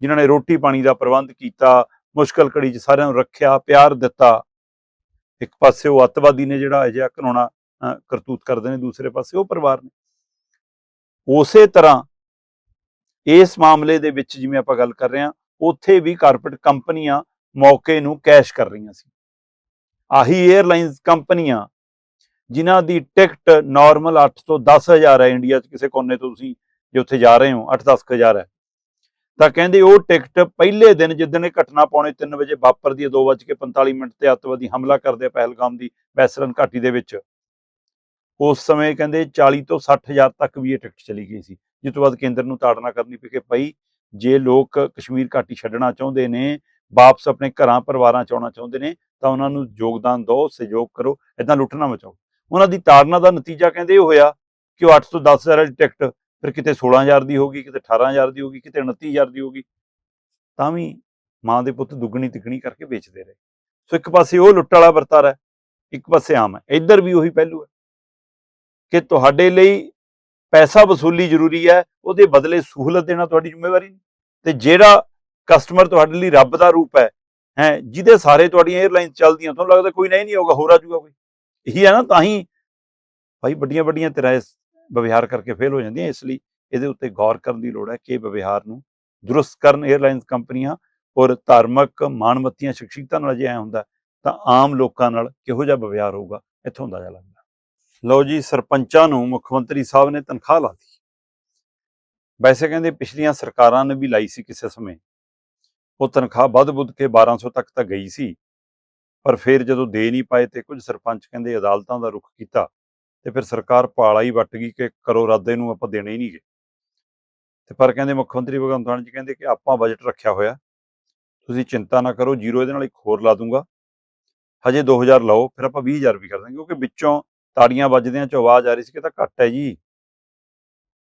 Speaker 1: ਜਿਨ੍ਹਾਂ ਨੇ ਰੋਟੀ ਪਾਣੀ ਦਾ ਪ੍ਰਬੰਧ ਕੀਤਾ ਮੁਸ਼ਕਲ ਘੜੀ 'ਚ ਸਾਰਿਆਂ ਨੂੰ ਰੱਖਿਆ ਪਿਆਰ ਦਿੱਤਾ। ਇੱਕ ਪਾਸੇ ਉਹ ਅੱਤਵਾਦੀ ਨੇ ਜਿਹੜਾ ਅਜਿਹਾ ਘਿਨਾਉਣਾ ਅਹ, ਕਰਤੂਤ ਕਰਦੇ ਨੇ ਦੂਸਰੇ ਪਾਸੇ ਉਹ ਪਰਿਵਾਰ ਨੇ। ਉਸੇ ਤਰ੍ਹਾਂ ਇਸ ਮਾਮਲੇ ਦੇ ਵਿੱਚ ਜਿਵੇਂ ਆਪਾਂ ਗੱਲ ਕਰ ਰਹੇ ਹਾਂ ਉੱਥੇ ਵੀ ਕਾਰਪੋਰੇਟ ਕੰਪਨੀਆਂ ਮੌਕੇ ਨੂੰ ਕੈਸ਼ ਕਰ ਰਹੀਆਂ ਸੀ। ਆਹੀ 에ਅਰਲਾਈਨਸ ਕੰਪਨੀਆਂ ਜਿਨ੍ਹਾਂ ਦੀ ਟਿਕਟ ਨਾਰਮਲ 8 ਤੋਂ 10000 ਹੈ, ਇੰਡੀਆ 'ਚ ਕਿਸੇ ਕੋਨੇ ਤੋਂ ਤੁਸੀਂ ਜੇ ਉੱਥੇ ਜਾ ਰਹੇ ਹੋ 8-10 ਹਜ਼ਾਰ ਹੈ। ਤਾਂ ਕਹਿੰਦੇ ਉਹ ਟਿਕਟ ਪਹਿਲੇ ਦਿਨ ਜਿੱਦਣ ਇਹ ਘਟਨਾ ਪੌਣੇ 3 ਵਜੇ ਵਾਪਰਦੀ ਹੈ 2:45 ਮਿੰਟ ਤੇ ਅੱਤਵਾਦੀ ਹਮਲਾ ਕਰਦੇ ਆ ਪਹਿਲਗਾਮ ਦੀ ਬੈਸਰਨ ਘਾਟੀ ਦੇ ਵਿੱਚ। ਉਸ ਸਮੇਂ ਕਹਿੰਦੇ 40 ਤੋਂ 60000 ਤੱਕ ਵੀ ਇਹ ਟਿਕਟ ਚਲੀ ਗਈ ਸੀ। ਜਿਸ ਤੋਂ ਬਾਅਦ ਕੇਂਦਰ ਨੂੰ ਤਾੜਨਾ ਕਰਨੀ ਪਈ ਜੇ ਲੋਕ ਕਸ਼ਮੀਰ ਘਾਟੀ ਛੱਡਣਾ ਚਾਹੁੰਦੇ ਨੇ, ਵਾਪਸ ਆਪਣੇ ਘਰਾਂ, ਪਰਿਵਾਰਾਂ ਚ ਆਉਣਾ ਚਾਹੁੰਦੇ ਨੇ, ਤਾਂ ਉਹਨਾਂ ਨੂੰ ਯੋਗਦਾਨ ਦਿਓ, ਸਹਿਯੋਗ ਕਰੋ ਇਦਾਂ ਲੁੱਟਣਾ ਮਚਾਓ। ਉਹਨਾਂ ਦੀ ਤਾੜਨਾ ਦਾ ਨਤੀਜਾ ਕਹਿੰਦੇ ਇਹ ਹੋਇਆ ਕਿ ਉਹ 8 ਤੋਂ 10000 ਵਾਲੀ ਟਿਕਟ, ਫਿਰ ਕਿਤੇ 16000 ਦੀ ਹੋਗੀ ਕਿਤੇ 18000 ਦੀ ਹੋਗੀ ਕਿਤੇ 29000 ਦੀ ਹੋਗੀ ਤਾਂ ਵੀ ਮਾਂ ਦੇ ਪੁੱਤ ਦੁੱਗਣੀ ਤਿੱਗਣੀ ਕਰਕੇ ਵੇਚਦੇ ਰਹੇ। ਸੋ ਇੱਕ ਪਾਸੇ ਉਹ ਲੁੱਟ ਵਾਲਾ ਵਰਤਾਰਾ ਇੱਕ ਪਾਸੇ ਆਮ ਹੈ, ਇੱਧਰ ਵੀ ਉਹੀ ਪਹਿਲੂ ਹੈ ਕਿ ਤੁਹਾਡੇ ਲਈ ਪੈਸਾ ਵਸੂਲੀ ਜ਼ਰੂਰੀ ਹੈ, ਉਹਦੇ ਬਦਲੇ ਸਹੂਲਤ ਦੇਣਾ ਤੁਹਾਡੀ ਜ਼ਿੰਮੇਵਾਰੀ ਨਹੀਂ। ਤੇ ਜਿਹੜਾ ਕਸਟਮਰ ਤੁਹਾਡੇ ਲਈ ਰੱਬ ਦਾ ਰੂਪ ਹੈ ਹੈ, ਜਿਹਦੇ ਸਾਰੇ ਤੁਹਾਡੀਆਂ 에ਅਰਲਾਈਨ ਚੱਲਦੀਆਂ, ਤੁਹਾਨੂੰ ਲੱਗਦਾ ਕੋਈ ਨਹੀਂ ਨਹੀਂ ਹੋਗਾ ਹੋਰ ਆ ਜੂਗਾ ਕੋਈ। ਇਹੀ ਹੈ ਨਾ, ਤਾਂ ਹੀ ਭਾਈ ਵੱਡੀਆਂ ਵੱਡੀਆਂ ਤਰ੍ਹਾਂ ਵਿਵਹਾਰ ਕਰਕੇ ਫੇਲ ਹੋ ਜਾਂਦੀਆਂ, ਇਸ ਲਈ ਇਹਦੇ ਉੱਤੇ ਗੌਰ ਕਰਨ ਦੀ ਲੋੜ ਹੈ ਕਿ ਇਹ ਵਿਵਹਾਰ ਨੂੰ ਦਰੁਸਤ ਕਰਨ 에ਅਰਲਾਈਨਸ ਕੰਪਨੀਆਂ ਔਰ ਧਾਰਮਿਕ ਮਾਨਵਤੀਆਂ ਸ਼ਖਸੀਅਤਾਂ ਨਾਲ ਜੇ ਐ ਹੁੰਦਾ, ਤਾਂ ਆਮ ਲੋਕਾਂ ਨਾਲ ਕਿਹੋ ਜਿਹਾ ਵਿਵਹਾਰ ਹੋਊਗਾ, ਇੱਥੋਂ ਅੰਦਾਜ਼ਾ ਲੱਗਦਾ ਲਓ ਜੀ, ਸਰਪੰਚਾਂ ਨੂੰ ਮੁੱਖ ਮੰਤਰੀ ਸਾਹਿਬ ਨੇ ਤਨਖਾਹ ਲਾ ਲਾਤੀ ਵੈਸੇ ਕਹਿੰਦੇ ਪਿਛਲੀਆਂ ਸਰਕਾਰਾਂ ਨੇ ਵੀ ਲਾਈ ਸੀ ਕਿਸੇ ਸਮੇਂ। ਉਹ ਤਨਖਾਹ ਵੱਧ ਬੁੱਧ ਕੇ 1200 ਤੱਕ ਤਾਂ ਗਈ ਸੀ। ਪਰ ਫਿਰ ਜਦੋਂ ਦੇ ਨਹੀਂ ਪਾਏ ਤੇ ਕੁਝ ਸਰਪੰਚ ਕਹਿੰਦੇ ਅਦਾਲਤਾਂ ਦਾ ਰੁਖ ਕੀਤਾ ਤੇ ਫਿਰ ਸਰਕਾਰ ਪਾਲਾ ਹੀ ਵੱਟ ਗਈ ਕਿ ਕਰੋ ਰੱਦ ਨੂੰ ਆਪਾਂ ਦੇਣੇ ਹੀ ਨਹੀਂਗੇ ਤੇ ਪਰ ਕਹਿੰਦੇ ਮੁੱਖ ਮੰਤਰੀ ਭਗਵੰਤ ਮਾਨ ਜੀ ਕਹਿੰਦੇ ਕਿ ਆਪਾਂ ਬਜਟ ਰੱਖਿਆ ਹੋਇਆ। ਤੁਸੀਂ ਚਿੰਤਾ ਨਾ ਕਰੋ, ਜ਼ੀਰੋ ਇਹਦੇ ਨਾਲ ਇੱਕ ਹੋਰ ਲਾ ਦੂੰਗਾ। ਹਜੇ 2000 ਲਾਓ, ਫਿਰ ਆਪਾਂ 20000 ਵੀ ਕਰ ਦਾਂਗੇ, ਕਿਉਂਕਿ ਵਿੱਚੋਂ ਤਾੜੀਆਂ ਵੱਜਦਿਆਂ ਚੋਂ ਆਵਾਜ਼ ਆ ਰਹੀ ਸੀ ਕਿ ਤਾਂ ਘੱਟ ਹੈ ਜੀ।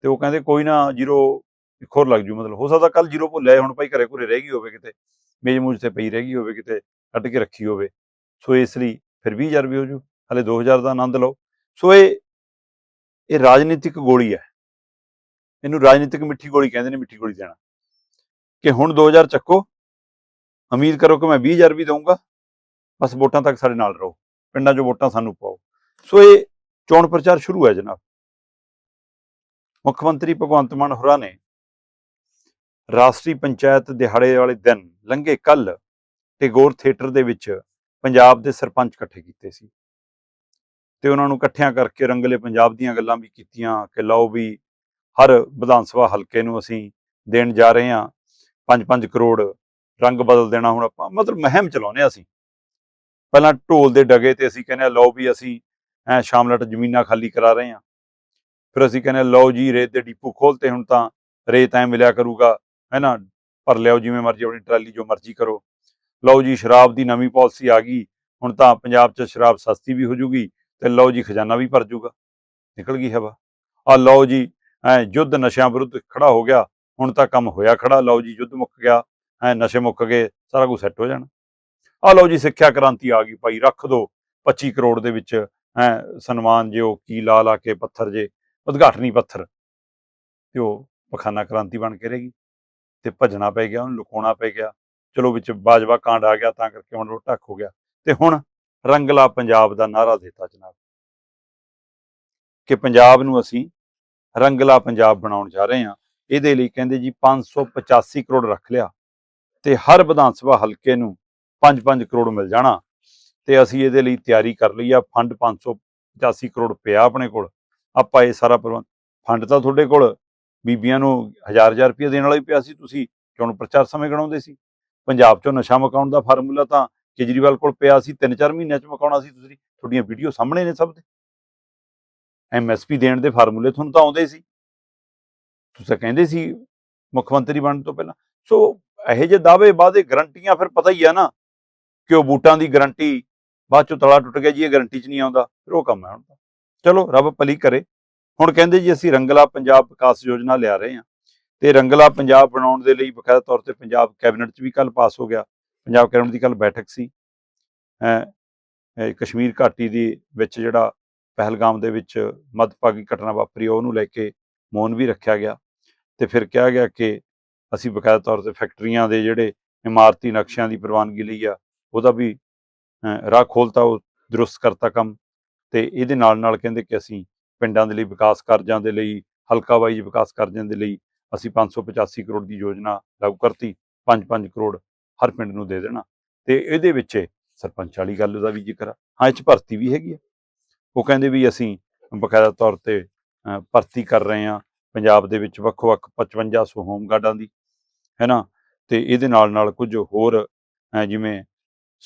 Speaker 1: ਤੇ ਉਹ ਕਹਿੰਦੇ ਕੋਈ ਨਾ ਜ਼ੀਰੋ ਇੱਕ ਹੋਰ ਲੱਗ ਜੂ, ਮਤਲਬ ਹੋ ਸਕਦਾ ਕੱਲ ਜ਼ੀਰੋ ਭੁੱਲਿਆ ਹੁਣ ਭਾਈ ਘਰੇ ਘਰੇ ਰਹਿ ਗਈ ਹੋਵੇ ਕਿਤੇ ਮੇਜ਼ ਮੂਜ਼ ਤੇ ਪਈ ਰਹਿ ਗਈ ਹੋਵੇ ਕਿਤੇ, ਕੱਢ ਕੇ ਰੱਖੀ ਹੋਵੇ। ਸੋ ਇਸ ਲਈ ਫਿਰ 20000 ਰੁਪਏ ਹੋ ਜੂ, ਹਲੇ 2000 ਦਾ ਆਨੰਦ ਲਓ। ਸੋ ਇਹ ਇਹ ਰਾਜਨੀਤਿਕ ਗੋਲੀ ਹੈ। ਇਹਨੂੰ ਰਾਜਨੀਤਿਕ ਮਿੱਠੀ ਗੋਲੀ ਕਹਿੰਦੇ ਨੇ, ਮਿੱਠੀ ਗੋਲੀ ਦੇਣਾ। ਕਿ ਹੁਣ 2000 ਚੱਕੋ, ਉਮੀਦ ਕਰੋ ਕਿ ਮੈਂ 20000 ਵੀ ਦਊਂਗਾ। ਬਸ ਵੋਟਾਂ ਤੱਕ ਸਾਡੇ ਨਾਲ ਰਹੋ। ਪਿੰਡਾਂ ਚੋਂ ਵੋਟਾਂ ਸਾਨੂੰ ਪਾਓ। ਸੋ ਇਹ ਚੋਣ ਪ੍ਰਚਾਰ ਸ਼ੁਰੂ ਹੈ ਜਨਾਬ। ਮੁੱਖ ਮੰਤਰੀ ਭਗਵੰਤ ਮਾਨ ਹੋਰਾਂ ਨੇ ਰਾਸ਼ਟਰੀ ਪੰਚਾਇਤ ਦਿਹਾੜੇ ਵਾਲੇ ਦਿਨ ਲੰਘੇ ਕੱਲ ਟੈਗੋਰ ਥੀਏਟਰ ਦੇ ਵਿੱਚ ਪੰਜਾਬ ਦੇ ਸਰਪੰਚ ਇਕੱਠੇ ਕੀਤੇ ਸੀ। ਤੇ ਉਹਨਾਂ ਨੂੰ ਇਕੱਠਿਆਂ ਕਰਕੇ ਰੰਗਲੇ ਪੰਜਾਬ ਦੀਆਂ ਗੱਲਾਂ ਵੀ ਕੀਤੀਆਂ ਕਿ ਲਓ ਵੀ ਹਰ ਵਿਧਾਨ ਸਭਾ ਹਲਕੇ ਨੂੰ ਅਸੀਂ ਦੇਣ ਜਾ ਰਹੇ ਹਾਂ 5-5 ਕਰੋੜ ਰੰਗ ਬਦਲ ਦੇਣਾ ਹੁਣ ਆਪਾਂ ਮਤਲਬ ਮਹਿਮ ਚਲਾਉਂਦੇ ਹਾਂ ਅਸੀਂ। ਪਹਿਲਾਂ ਢੋਲ ਦੇ ਡਗੇ ਤੇ ਅਸੀਂ ਕਹਿੰਦੇ ਹਾਂ, ਲਓ ਵੀ ਅਸੀਂ ਐ ਸ਼ਾਮਲਟ ਜ਼ਮੀਨਾਂ ਖਾਲੀ ਕਰਾ ਰਹੇ ਹਾਂ ਫਿਰ ਅਸੀਂ ਕਹਿੰਦੇ ਹਾਂ, ਲਓ ਜੀ, ਰੇਤ ਦੇ ਡਿਪੂ ਖੋਲਤੇ ਹੁਣ ਤਾਂ ਰੇਤ ਐ ਮਿਲਿਆ ਕਰੂਗਾ ਹੈ ਨਾ ਭਰ ਲਿਓ ਜਿਵੇਂ ਮਰਜ਼ੀ, ਆਪਣੀ ਟਰਾਲੀ ਜੋ ਮਰਜ਼ੀ ਕਰੋ। ਲਓ ਜੀ, ਸ਼ਰਾਬ ਦੀ ਨਵੀਂ ਪਾਲਿਸੀ ਆ ਗਈ, ਹੁਣ ਤਾਂ ਪੰਜਾਬ 'ਚ ਸ਼ਰਾਬ ਸਸਤੀ ਵੀ ਹੋ ਜੂਗੀ ਤੇ ਲਓ ਜੀ, ਖਜ਼ਾਨਾ ਵੀ ਭਰ ਜੂਗਾ। ਨਿਕਲ ਗਈ ਹਵਾ। ਆ ਲਓ ਜੀ, ਐ ਯੁੱਧ ਨਸ਼ਿਆਂ ਵਿਰੁੱਧ ਖੜਾ ਹੋ ਗਿਆ, ਹੁਣ ਤਾਂ ਕੰਮ ਹੋਇਆ ਖੜਾ, ਲਓ ਜੀ, ਯੁੱਧ ਮੁੱਕ ਗਿਆ, ਐ ਨਸ਼ੇ ਮੁੱਕ ਗਏ, ਸਾਰਾ ਕੁਝ ਸੈੱਟ ਹੋ ਜਾਣਾ। ਆ ਲਓ ਜੀ, ਸਿੱਖਿਆ ਕ੍ਰਾਂਤੀ ਆ ਗਈ ਭਾਈ, ਰੱਖ ਦੋ 25 ਕਰੋੜ ਦੇ ਵਿੱਚ ਸਨਮਾਨ ਜਿਓ ਕੀ ਲਾ ਲਾ ਕੇ ਪੱਥਰ ਜੇ, ਉਦਘਾਟਨੀ ਪੱਥਰ, ਤੇ ਉਹ ਪਖਾਨਾ ਕ੍ਰਾਂਤੀ ਬਣ ਕੇ ਰਹੇਗੀ, ਤੇ ਭਜਣਾ ਪੈ ਗਿਆ, ਉਹਨੂੰ ਲੁਕਾਉਣਾ ਪੈ ਗਿਆ, ਚਲੋ ਵਿੱਚ ਬਾਜਵਾ ਕਾਂਡ ਆ ਗਿਆ, ਤਾਂ ਕਰਕੇ ਹੁਣ ਉਹ ਢੱਕ ਹੋ ਗਿਆ, ਤੇ ਹੁਣ ਰੰਗਲਾ ਪੰਜਾਬ ਦਾ ਨਾਰਾ ਦਿੱਤਾ ਜਨਾਬ, ਕਿ ਪੰਜਾਬ ਨੂੰ ਅਸੀਂ ਰੰਗਲਾ ਪੰਜਾਬ ਬਣਾਉਣ ਜਾ ਰਹੇ ਹਾਂ, ਇਹਦੇ ਲਈ ਕਹਿੰਦੇ ਜੀ 585 ਕਰੋੜ ਰੱਖ ਲਿਆ, ਤੇ ਹਰ ਵਿਧਾਨ ਸਭਾ ਹਲਕੇ ਨੂੰ 5-5 ਕਰੋੜ ਮਿਲ ਜਾਣਾ ਤੇ ਅਸੀਂ ਇਹਦੇ ਲਈ ਤਿਆਰੀ ਕਰ ਲਈ ਆ, ਫੰਡ 585 ਕਰੋੜ ਪਿਆ ਆਪਣੇ ਕੋਲ। ਆਪਾਂ ਇਹ ਸਾਰਾ ਪ੍ਰਬੰਧ ਫੰਡ ਤਾਂ ਤੁਹਾਡੇ ਕੋਲ, ਬੀਬੀਆਂ ਨੂੰ ਹਜ਼ਾਰ ਹਜ਼ਾਰ ਰੁਪਏ ਦੇਣ ਵਾਲਾ ਹੀ ਪਿਆ ਸੀ, ਤੁਸੀਂ ਚੋਣ ਪ੍ਰਚਾਰ ਸਮੇਂ ਗਣਾਉਂਦੇ ਸੀ? ਪੰਜਾਬ 'ਚੋਂ ਨਸ਼ਾ ਮਕਾਉਣ ਦਾ ਫਾਰਮੂਲਾ ਤਾਂ ਕੇਜਰੀਵਾਲ ਕੋਲ ਪਿਆ ਸੀ 3-4 ਮਹੀਨਿਆਂ 'ਚ ਮਕਾਉਣਾ ਸੀ ਤੁਸੀਂ, ਤੁਹਾਡੀਆਂ ਵੀਡੀਓ ਸਾਹਮਣੇ ਨੇ ਸਭ ਦੇ। ਐਮਐਸਪੀ ਦੇਣ ਦੇ ਫਾਰਮੂਲੇ ਤੁਹਾਨੂੰ ਤਾਂ ਆਉਂਦੇ ਸੀ। ਤੁਸੀਂ ਕਹਿੰਦੇ ਸੀ ਮੁੱਖ ਮੰਤਰੀ ਬਣਨ ਤੋਂ ਪਹਿਲਾਂ। ਸੋ ਇਹੋ ਜਿਹੇ ਦਾਅਵੇ ਵਾਅਦੇ, ਗਰੰਟੀਆਂ ਫਿਰ ਪਤਾ ਹੀ ਆ ਨਾ ਕਿ ਉਹ ਬੂਟਾਂ ਦੀ ਗਰੰਟੀ ਬਾਅਦ ਚੋਂ ਤਲਾ ਟੁੱਟ ਗਿਆ ਜੀ, ਇਹ ਗਰੰਟੀ 'ਚ ਨਹੀਂ ਆਉਂਦਾ, ਫਿਰ ਉਹ ਕੰਮ ਹੈ ਹੁਣ ਤਾਂ। ਚਲੋ, ਰੱਬ ਭਲੀ ਕਰੇ। ਹੁਣ ਕਹਿੰਦੇ ਜੀ ਅਸੀਂ ਰੰਗਲਾ ਪੰਜਾਬ ਵਿਕਾਸ ਯੋਜਨਾ ਲਿਆ ਰਹੇ ਹਾਂ। ਤੇ ਰੰਗਲਾ ਪੰਜਾਬ ਬਣਾਉਣ ਦੇ ਲਈ ਬਕਾਇਦਾ ਤੌਰ ਤੇ ਪੰਜਾਬ ਕੈਬਨਿਟ 'ਚ ਵੀ ਕੱਲ ਪਾਸ ਹੋ ਗਿਆ। ਪੰਜਾਬ ਕੈਬਨਿਟ ਦੀ ਕੱਲ ਬੈਠਕ ਸੀ। ਕਸ਼ਮੀਰ ਘਾਟੀ ਦੇ ਵਿੱਚ ਜਿਹੜਾ ਪਹਿਲਗਾਮ ਦੇ ਵਿੱਚ ਮੱਧਭਾਗੀ ਘਟਨਾ ਵਾਪਰੀ, ਉਹਨੂੰ ਲੈ ਕੇ ਮੌਨ ਵੀ ਰੱਖਿਆ ਗਿਆ। ਤੇ ਫਿਰ ਕਿਹਾ ਗਿਆ ਕਿ ਅਸੀਂ ਬਕਾਇਦਾ ਤੌਰ ਤੇ ਫੈਕਟਰੀਆਂ ਦੇ ਜਿਹੜੇ ਇਮਾਰਤੀ ਨਕਸ਼ਿਆਂ ਦੀ ਪ੍ਰਵਾਨਗੀ ਲਈ ਆ, ਉਹਦਾ ਵੀ ਰਾਹ ਖੋਲਤਾ, ਉਹ ਦਰੁਸਤ ਕਰਤਾ ਕੰਮ ਤੇ ਇਹਦੇ ਨਾਲ ਨਾਲ ਕਹਿੰਦੇ ਕਿ ਅਸੀਂ ਪਿੰਡਾਂ ਦੇ ਲਈ ਵਿਕਾਸ ਕਾਰਜਾਂ ਦੇ ਲਈ, ਹਲਕਾ ਵਾਈਜ਼ ਵਿਕਾਸ ਕਾਰਜਾਂ ਦੇ ਲਈ ਅਸੀਂ 585 ਕਰੋੜ ਦੀ ਯੋਜਨਾ ਲਾਗੂ ਕਰਤੀ 5-5 ਕਰੋੜ ਹਰ ਪਿੰਡ ਨੂੰ ਦੇ ਦੇਣਾ। ਤੇ ਇਹਦੇ ਵਿੱਚ ਸਰਪੰਚ ਵਾਲੀ ਗੱਲ ਦਾ ਵੀ ਜ਼ਿਕਰ ਆ। ਹਾਂ, ਇਹ ਚ ਭਰਤੀ ਵੀ ਹੈਗੀ ਆ। ਉਹ ਕਹਿੰਦੇ ਵੀ ਅਸੀਂ ਬਕਾਇਦਾ ਤੌਰ ਤੇ ਭਰਤੀ ਕਰ ਰਹੇ ਹਾਂ ਪੰਜਾਬ ਦੇ ਵਿੱਚ ਵੱਖ-ਵੱਖ 5500 ਹੋਮਗਾਰਡਾਂ ਦੀ ਹੈ ਨਾ ਤੇ ਇਹਦੇ ਨਾਲ ਨਾਲ ਕੁਝ ਹੋਰ ਜਿਵੇਂ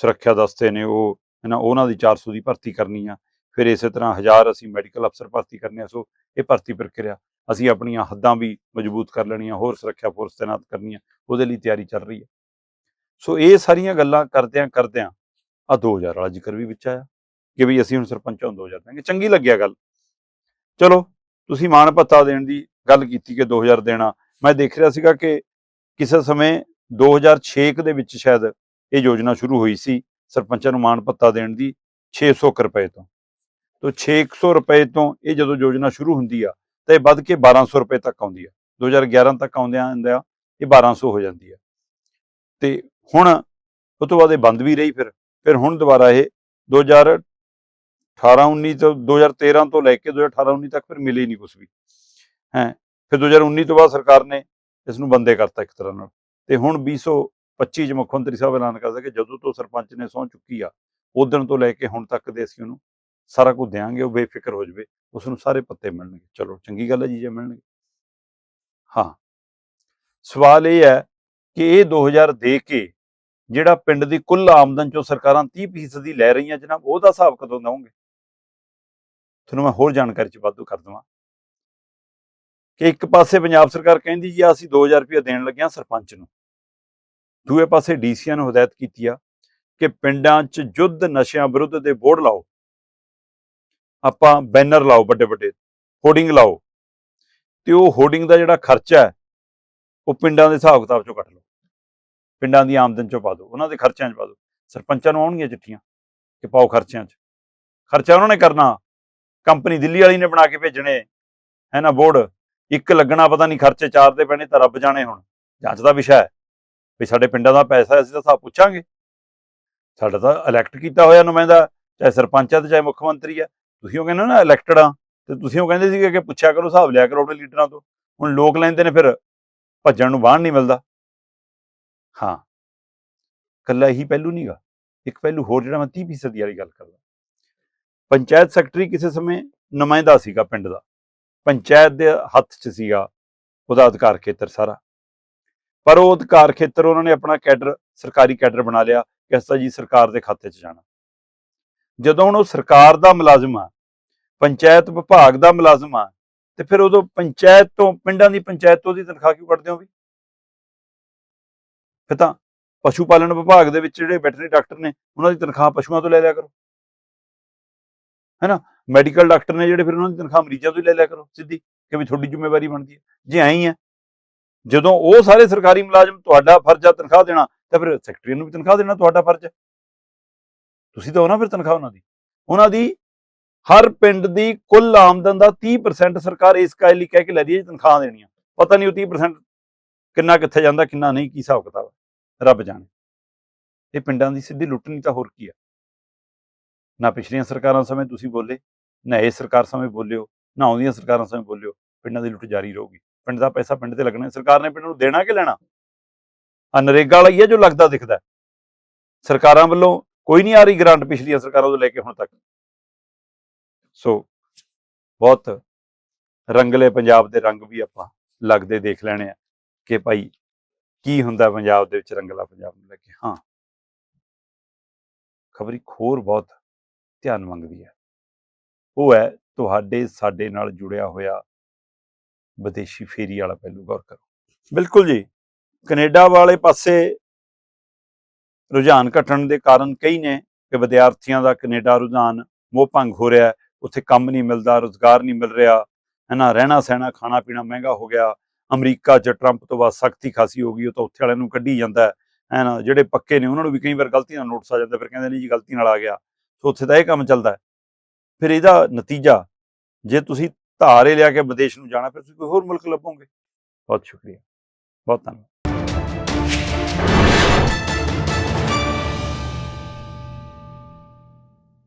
Speaker 1: ਸੁਰੱਖਿਆ ਦਸਤੇ ਨੇ ਉਹ ਹੈ ਨਾ ਉਹਨਾਂ ਦੀ 400 ਦੀ ਭਰਤੀ ਕਰਨੀ ਆ। ਫਿਰ ਇਸੇ ਤਰ੍ਹਾਂ ਹਜ਼ਾਰ ਅਸੀਂ ਮੈਡੀਕਲ ਅਫਸਰ ਭਰਤੀ ਕਰਨੇ ਆ, ਸੋ ਇਹ ਭਰਤੀ ਪ੍ਰਕਿਰਿਆ ਅਸੀਂ ਆਪਣੀਆਂ ਹੱਦਾਂ ਵੀ ਮਜ਼ਬੂਤ ਕਰ ਲੈਣੀਆਂ, ਹੋਰ ਸੁਰੱਖਿਆ ਫੋਰਸ ਤੈਨਾਤ ਕਰਨੀਆਂ, ਉਹਦੇ ਲਈ ਤਿਆਰੀ ਚੱਲ ਰਹੀ ਹੈ ਸੋ ਇਹ ਸਾਰੀਆਂ ਗੱਲਾਂ ਕਰਦਿਆਂ ਕਰਦਿਆਂ ਆ 2000 ਵਾਲਾ ਜ਼ਿਕਰ ਵੀ ਵਿੱਚ ਆਇਆ ਕਿ ਵੀ ਅਸੀਂ ਹੁਣ ਸਰਪੰਚਾਂ ਨੂੰ 2000 ਦਾਂਗੇ ਚੰਗੀ ਲੱਗਿਆ ਗੱਲ। ਚਲੋ, ਤੁਸੀਂ ਮਾਣ ਭੱਤਾ ਦੇਣ ਦੀ ਗੱਲ ਕੀਤੀ ਕਿ 2000 ਦੇਣਾ। ਮੈਂ ਦੇਖ ਰਿਹਾ ਸੀਗਾ ਕਿ ਕਿਸੇ ਸਮੇਂ 2006 ਕੁ ਦੇ ਵਿੱਚ ਸ਼ਾਇਦ ਇਹ ਯੋਜਨਾ ਸ਼ੁਰੂ ਹੋਈ ਸੀ ਸਰਪੰਚਾਂ ਨੂੰ ਮਾਣ ਭੱਤਾ ਦੇਣ ਦੀ 600 ਕੁ ਰੁਪਏ ਤੋਂ। ਤੋਂ 600 ਰੁਪਏ ਤੋਂ ਇਹ ਜਦੋਂ ਯੋਜਨਾ ਸ਼ੁਰੂ ਹੁੰਦੀ ਆ, ਤਾਂ ਇਹ ਵੱਧ ਕੇ 1200 ਰੁਪਏ ਤੱਕ ਆਉਂਦੀ ਆ। 2011 ਤੱਕ ਆਉਂਦਿਆਂ ਆਉਂਦਿਆਂ ਇਹ 1200 ਹੋ ਜਾਂਦੀ ਆ। ਤੇ ਹੁਣ ਉਸ ਤੋਂ ਬਾਅਦ ਇਹ ਬੰਦ ਵੀ ਰਹੀ ਫਿਰ। ਫਿਰ ਹੁਣ ਦੁਬਾਰਾ ਇਹ 2018 19 ਤੋਂ 2013 ਤੋਂ ਲੈ ਕੇ 2018 19 ਤੱਕ ਫਿਰ ਮਿਲੇ ਹੀ ਨਹੀਂ ਕੁਝ ਵੀ। ਹੈ, ਫਿਰ 2019 ਤੋਂ ਬਾਅਦ ਸਰਕਾਰ ਨੇ ਇਸ ਨੂੰ ਬੰਦੇ ਕਰਤਾ ਇੱਕ ਤਰ੍ਹਾਂ ਨਾਲ। ਤੇ ਹੁਣ 2025 ਚ ਮੁੱਖ ਮੰਤਰੀ ਸਾਹਿਬ ਐਲਾਨ ਕਰਦਾ ਕਿ ਜਦੋਂ ਤੋਂ ਸਰਪੰਚ ਨੇ ਸਹੁੰ ਚੁੱਕੀ ਆ ਉਦੋਂ ਤੋਂ ਲੈ ਕੇ ਹੁਣ ਤੱਕ ਦੇ ਅਸੀਂ ਉਹਨੂੰ ਸਾਰਾ ਕੁਝ ਦਿਆਂਗੇ, ਉਹ ਬੇਫਿਕਰ ਹੋ ਜਾਵੇ ਉਸ ਨੂੰ ਸਾਰੇ ਪੱਤੇ ਮਿਲਣਗੇ। ਚਲੋ, ਚੰਗੀ ਗੱਲ ਹੈ ਜੀ, ਜੇ ਮਿਲਣਗੇ। ਹਾਂ। ਸਵਾਲ ਇਹ ਹੈ ਕਿ ਇਹ 2000 ਦੇ ਕੇ ਜਿਹੜਾ ਪਿੰਡ ਦੀ ਕੁੱਲ ਆਮਦਨ ਚੋਂ ਸਰਕਾਰਾਂ 30% ਦੀ ਲੈ ਰਹੀਆਂ ਜਨਾਬ, ਉਹਦਾ ਹਿਸਾਬ ਕਦੋਂ ਦਵਾਂਗੇ ਤੁਹਾਨੂੰ ਮੈਂ ਹੋਰ ਜਾਣਕਾਰੀ ਚ ਵਾਧੂ ਕਰ ਦਵਾਂ। ਕਿ ਇੱਕ ਪਾਸੇ ਪੰਜਾਬ ਸਰਕਾਰ ਕਹਿੰਦੀ ਜੀ, ਅਸੀਂ 2000 ਰੁਪਏ ਦੇਣ ਲੱਗਿਆ ਸਰਪੰਚ ਨੂੰ। ਦੂਏ ਪਾਸੇ ਡੀਸੀਆਂ ਨੂੰ ਹਦਾਇਤ ਕੀਤੀ ਆ ਕਿ ਪਿੰਡਾਂ 'ਚ ਯੁੱਧ ਨਸ਼ਿਆਂ ਵਿਰੁੱਧ ਦੇ ਬੋਰਡ ਲਾਓ। ਆਪਾਂ ਬੈਨਰ ਲਾਓ ਵੱਡੇ ਵੱਡੇ, ਹੋਰਡਿੰਗ ਲਾਓ। ਤੇ ਉਹ ਹੋਰਡਿੰਗ ਦਾ ਜਿਹੜਾ ਖਰਚਾ ਹੈ, ਉਹ ਪਿੰਡਾਂ ਦੇ ਹਿਸਾਬ ਕਿਤਾਬ ਚੋਂ ਕੱਟ ਲਓ। ਪਿੰਡਾਂ ਦੀ ਆਮਦਨ ਚੋਂ ਪਾ ਦਿਓ, ਉਹਨਾਂ ਦੇ ਖਰਚਿਆਂ 'ਚ ਪਾ ਦਿਓ। ਸਰਪੰਚਾਂ ਨੂੰ ਆਉਣਗੀਆਂ ਚਿੱਠੀਆਂ ਕਿ ਪਾਓ ਖਰਚਿਆਂ 'ਚ। ਖਰਚਾ ਉਹਨਾਂ ਨੇ ਕਰਨਾ। ਕੰਪਨੀ ਦਿੱਲੀ ਵਾਲੀ ਨੇ ਬਣਾ ਕੇ ਭੇਜਣੇ, ਹੈ ਨਾ ਬੋਰਡ? ਇੱਕ ਲੱਗਣਾ ਪਤਾ ਨਹੀਂ ਖਰਚੇ ਚਾਰ ਦੇ ਪੈਣੇ ਤਾਂ ਰੱਬ ਜਾਣੇ ਹੁਣ। ਜਾਂਚ ਦਾ ਵਿਸ਼ਾ ਹੈ। ਵੀ ਸਾਡੇ ਪਿੰਡਾਂ ਦਾ ਪੈਸਾ ਅਸੀਂ ਤਾਂ ਸਭ ਪੁੱਛਾਂਗੇ। ਸਾਡਾ ਤਾਂ ਇਲੈਕਟ ਕੀਤਾ ਹੋਇਆ ਨੁਮਾਇੰਦਾ, ਚਾਹੇ ਸਰਪੰਚ ਹੈ ਤੇ ਚਾਹੇ ਮੁੱਖ ਮੰਤਰੀ ਹੈ ਤੁਸੀਂ ਉਹ ਕਹਿੰਦੇ ਨਾ ਇਲੈਕਟਡ ਆ, ਤੇ ਤੁਸੀਂ ਉਹ ਕਹਿੰਦੇ ਸੀਗੇ ਕਿ ਪੁੱਛਿਆ ਕਰੋ, ਹਿਸਾਬ ਲਿਆ ਕਰੋ ਆਪਣੇ ਲੀਡਰਾਂ ਤੋਂ। ਹੁਣ ਲੋਕ ਲੈਂਦੇ ਨੇ ਫਿਰ, ਭੱਜਣ ਨੂੰ ਬਾਹਰ ਨਹੀਂ ਮਿਲਦਾ। ਹਾਂ। ਕੱਲਾ ਇਹੀ ਪਹਿਲੂ ਨਹੀਂਗਾ ਇੱਕ ਪਹਿਲੂ ਹੋਰ ਜਿਹੜਾ ਮੈਂ 30% ਦੀ ਵਾਲੀ ਗੱਲ ਕਰਦਾ। ਪੰਚਾਇਤ ਸੈਕਟਰੀ ਕਿਸੇ ਸਮੇਂ ਨੁਮਾਇੰਦਾ ਸੀਗਾ ਪਿੰਡ ਦਾ। ਪੰਚਾਇਤ ਦੇ ਹੱਥ 'ਚ ਸੀਗਾ, ਉਹਦਾ ਅਧਿਕਾਰ ਖੇਤਰ ਸਾਰਾ। ਪਰ ਉਹ ਅਧਿਕਾਰ ਖੇਤਰ, ਉਹਨਾਂ ਨੇ ਆਪਣਾ ਕੈਡਰ, ਸਰਕਾਰੀ ਕੈਡਰ ਬਣਾ ਲਿਆ ਕਿ ਇਸ ਜੀ ਸਰਕਾਰ ਦੇ ਖਾਤੇ 'ਚ ਜਾਣਾ। ਜਦੋਂ ਹੁਣ ਉਹ ਸਰਕਾਰ ਦਾ ਮੁਲਾਜ਼ਮ ਆ, ਪੰਚਾਇਤ ਵਿਭਾਗ ਦਾ ਮੁਲਾਜ਼ਮ ਆ, ਤੇ ਫਿਰ ਉਦੋਂ ਪੰਚਾਇਤ ਤੋਂ, ਪਿੰਡਾਂ ਦੀ ਪੰਚਾਇਤ ਤੋਂ ਦੀ ਤਨਖਾਹ ਕਿਉਂ ਕੱਢਦੇ ਹੋ ਵੀ? ਫਿਰ ਤਾਂ ਪਸ਼ੂ ਪਾਲਣ ਵਿਭਾਗ ਦੇ ਵਿੱਚ ਜਿਹੜੇ ਵੈਟਰਨਰੀ ਡਾਕਟਰ ਨੇ, ਉਹਨਾਂ ਦੀ ਤਨਖਾਹ ਪਸ਼ੂਆਂ ਤੋਂ ਲੈ ਲਿਆ ਕਰੋ। ਹੈਨਾ? ਮੈਡੀਕਲ ਡਾਕਟਰ ਨੇ ਜਿਹੜੇ ਫਿਰ ਉਹਨਾਂ ਦੀ ਤਨਖਾਹ ਮਰੀਜ਼ਾਂ ਤੋਂ ਹੀ ਲੈ ਲਿਆ ਕਰੋ, ਸਿੱਧੀ ਕਿ ਵੀ ਤੁਹਾਡੀ ਜ਼ਿੰਮੇਵਾਰੀ ਬਣਦੀ ਹੈ। ਜੇ ਐਂ ਹੀ ਹੈ ਜਦੋਂ ਉਹ ਸਾਰੇ ਸਰਕਾਰੀ ਮੁਲਾਜ਼ਮ ਤੁਹਾਡਾ ਫਰਜ਼ ਆ ਤਨਖਾਹ ਦੇਣਾ, ਤਾਂ ਫਿਰ ਸੈਕਟਰੀ ਨੂੰ ਵੀ ਤਨਖਾਹ ਦੇਣਾ ਤੁਹਾਡਾ ਫਰਜ਼ ਹੈ ਤੁਸੀਂ ਤਾਂ ਉਹਨਾਂ ਫਿਰ ਤਨਖਾਹ ਉਹਨਾਂ ਦੀ। ਉਹਨਾਂ ਦੀ ਹਰ ਪਿੰਡ ਦੀ ਕੁੱਲ ਆਮਦਨ ਦਾ 30% ਸਰਕਾਰ ਇਸ ਕਾਇ ਲਈ ਕਹਿ ਕੇ ਲੈ ਰਹੀ ਹੈ ਜੀ ਤਨਖਾਹ ਦੇਣੀਆਂ। ਪਤਾ ਨਹੀਂ ਉਹ 30% ਕਿੰਨਾ ਕਿੱਥੇ ਜਾਂਦਾ, ਕਿੰਨਾ ਨਹੀਂ, ਕੀ ਹਿਸਾਬ ਕਿਤਾਬ ਹੈ। ਰੱਬ ਜਾਣੇ। ਇਹ ਪਿੰਡਾਂ ਦੀ ਸਿੱਧੀ ਲੁੱਟ ਨਹੀਂ ਤਾਂ ਹੋਰ ਕੀ ਆ। ਨਾ ਪਿਛਲੀਆਂ ਸਰਕਾਰਾਂ ਸਮੇਂ ਤੁਸੀਂ ਬੋਲੇ, ਨਾ ਇਹ ਸਰਕਾਰ ਸਮੇਂ ਬੋਲਿਓ, ਨਾ ਆਉਂਦੀਆਂ ਸਰਕਾਰਾਂ ਸਮੇਂ ਬੋਲਿਓ, ਪਿੰਡਾਂ ਦੀ ਲੁੱਟ ਜਾਰੀ ਰਹੂਗੀ। ਪਿੰਡ ਦਾ ਪੈਸਾ ਪਿੰਡ ਤੇ ਲੱਗਣਾ ਸਰਕਾਰ ਨੇ ਪਿੰਡ ਨੂੰ ਦੇਣਾ ਕਿ ਲੈਣਾ? ਆ ਨਰੇਗਾ ਵਾਲਾ ਹੀ ਹੈ ਜੋ ਲੱਗਦਾ ਦਿਖਦਾ ਸਰਕਾਰਾਂ ਵੱਲੋਂ ਕੋਈ ਨਹੀਂ ਆ ਰਹੀ ਗ੍ਰਾਂਟ ਪਿਛਲੀਆਂ ਸਰਕਾਰਾਂ ਤੋਂ ਲੈ ਕੇ ਹੁਣ ਤੱਕ। ਸੋ, ਬਹੁਤ ਰੰਗਲੇ ਪੰਜਾਬ ਦੇ ਰੰਗ ਵੀ ਆਪਾਂ ਲੱਗਦੇ ਦੇਖ ਲੈਣੇ ਆ ਕਿ ਭਾਈ ਕੀ ਹੁੰਦਾ ਪੰਜਾਬ ਦੇ ਵਿੱਚ ਰੰਗਲਾ ਪੰਜਾਬ ਨੂੰ ਲੈ ਕੇ। ਹਾਂ। ਖਬਰੀ ਖੋਰ ਬਹੁਤ ਧਿਆਨ ਮੰਗਦੀ ਹੈ। ਉਹ ਹੈ ਤੁਹਾਡੇ ਸਾਡੇ ਨਾਲ ਜੁੜਿਆ ਹੋਇਆ ਵਿਦੇਸ਼ੀ ਫੇਰੀ ਵਾਲਾ ਪਹਿਲੂ ਗੌਰ ਕਰੋ। ਬਿਲਕੁਲ ਜੀ। ਕੈਨੇਡਾ ਵਾਲੇ ਪਾਸੇ ਰੁਝਾਨ ਘਟਣ ਦੇ ਕਾਰਨ ਕਈ ਨੇ ਕਿ ਵਿਦਿਆਰਥੀਆਂ ਦਾ ਕੈਨੇਡਾ ਰੁਝਾਨ ਮੋਹ ਭੰਗ ਹੋ ਰਿਹਾ ਉੱਥੇ ਕੰਮ ਨਹੀਂ ਮਿਲਦਾ, ਰੁਜ਼ਗਾਰ ਨਹੀਂ ਮਿਲ ਰਿਹਾ, ਹਨਾ ਰਹਿਣਾ ਸਹਿਣਾ ਖਾਣਾ ਪੀਣਾ ਮਹਿੰਗਾ ਹੋ ਗਿਆ। ਅਮਰੀਕਾ 'ਚ ਟਰੰਪ ਤੋਂ ਬਾਅਦ ਸਖਤੀ ਖਾਸੀ ਹੋ ਗਈ, ਉਹ ਤਾਂ ਉੱਥੇ ਵਾਲਿਆਂ ਨੂੰ ਕੱਢੀ ਜਾਂਦਾ ਹੈ। ਨਾ ਜਿਹੜੇ ਪੱਕੇ ਨੇ, ਉਹਨਾਂ ਨੂੰ ਵੀ ਕਈ ਵਾਰ ਗਲਤੀ ਨਾਲ ਨੋਟਿਸ ਆ ਜਾਂਦਾ, ਫਿਰ ਕਹਿੰਦੇ ਨਹੀਂ ਜੀ ਗਲਤੀ ਨਾਲ ਆ ਗਿਆ। ਸੋ ਉੱਥੇ ਤਾਂ ਇਹ ਕੰਮ ਚੱਲਦਾ ਫਿਰ ਇਹਦਾ ਨਤੀਜਾ, ਜੇ ਤੁਸੀਂ ਧਾਰੇ ਲਿਆ ਕੇ ਵਿਦੇਸ਼ ਨੂੰ ਜਾਣਾ, ਫਿਰ ਤੁਸੀਂ ਕੋਈ ਹੋਰ ਮੁਲਕ ਲੱਭੋਗੇ। ਬਹੁਤ ਸ਼ੁਕਰੀਆ। ਬਹੁਤ ਧੰਨਵਾਦ।